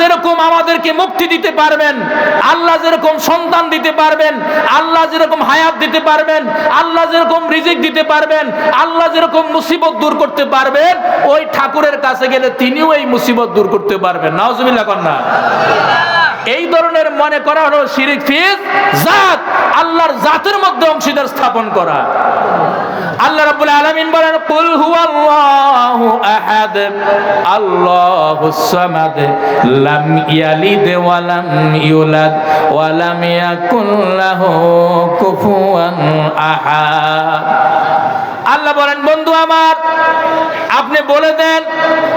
যেরকম আমাদেরকে মুক্তি দিতে পারবেন, আল্লাহ যেরকম সন্তান দিতে পারবেন, আল্লাহ যেরকম হায়াত দিতে পারবেন, আল্লাহ যেরকম রিজিক দিতে পারবেন, আল্লাহ যেরকম মুসিবত দূর করতে পারবেন, ওই ঠাকুরের কাছে গেলে তিনিও এই মুসিবত দূর করতে পারবেন। নাউজুবিল্লাহ কন্যা এই ধরনের মনে করা হলো শিরিক ফিজ জাত, আল্লাহর জাতের মধ্যে অংশীদার স্থাপন করা। আল্লাহ রাব্বুল আলামিন বলেন, কুল হুয়াল্লাহু আহাদ। আল্লাহুস সামাদ, লাম ইয়ালিদ ওয়া লাম ইউলাদ, ওয়া লাম ইয়াকুল লাহু কুফুয়ান আহাদ। আল্লাহ বলেন, বন্ধু আমার আপনি বলে দেন,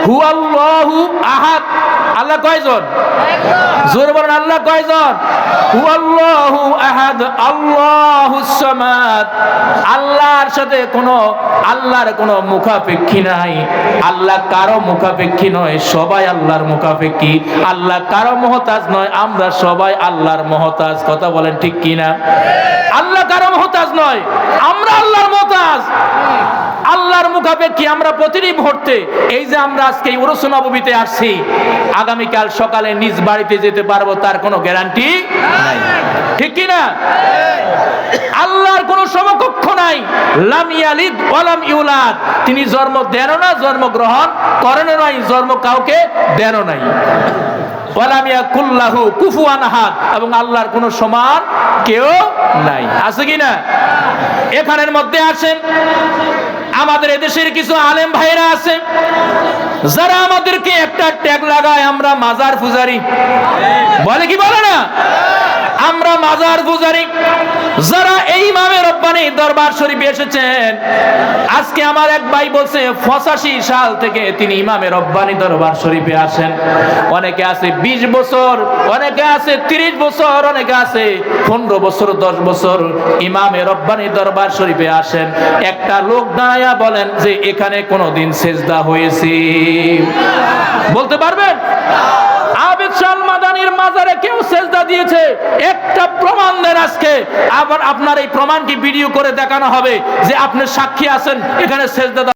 হুয়াল্লাহু আহাদ। আল্লাহ কয়জন? জোরে বলেন, আল্লাহ কয়জন? হুয়াল্লাহু আহাদ আল্লাহুস সামাদ। আল্লাহর সাথে কোনো, আল্লাহর কোনো মুখাপেক্ষী নাই। আল্লাহ কারও মুখাপেক্ষী নয়, সবাই আল্লাহর মুখাপেক্ষী। আল্লাহ কারও মহতাজ নয়, আমরা সবাই আল্লাহর মহতাজ। কথা বলেন ঠিক কিনা? আল্লাহ কারও মহতাজ নয়, আমরা আল্লাহর মহতাজ। আল্লাহর মুখাপেক্ষী আমরা প্রতিটি মুহূর্তে এই যে আমরা আজকে এই আসছি, আগামীকাল সকালে নিজ বাড়িতে যেতে পারব, তার কোনো গ্যারান্টি ঠিক কি না? আল্লাহর কোনো সমকক্ষ নাই। লাম ইয়ালিদ ওয়ালাম ইউলাদ। তিনি জন্ম দেন না জন্ম গ্রহণ করেন নাই, জন্ম কাউকে দেন নাই। ওয়ালাম কুল্লাহু কুফুয়ান আহাদ। এবং আল্লাহর কোনো সমান কেউ নাই। আছে কি না? এখানের মধ্যে আছেন আমাদের এদেশের কিছু আলেম ভাইরা আছে। যারা আমাদেরকে একটা ট্যাগ লাগায়, আমরা মাজার পূজারি। বলে কি বলে না? আমরা মাজার পূজারি যারা এই ইমামে রব্বানি দরবার শরীফে এসেছেন, আজকে আমার এক ভাই বলছে, পঁচাশি সাল থেকে তিনি ইমামে রব্বানি দরবার শরীফে আসেন। অনেকে আছে বিশ বছর, অনেকে আছে তিরিশ বছর, অনেকে আছে পনেরো বছর, দশ বছর ইমামে রব্বানি দরবার শরীফে আসেন। একটা লোক দাঁড়ায়া বলেন যে, এখানে কোনোদিন সেজদা হয়েছে। বলতে পারবেন? আবেদ শাল মাদানির মাজারে দিয়েছে, একটা প্রমাণ দেন আজকে। আবার আপনার এই প্রমাণটি ভিডিও করে দেখানো হবে যে আপনি সাক্ষী আছেন, এখানে সেজদা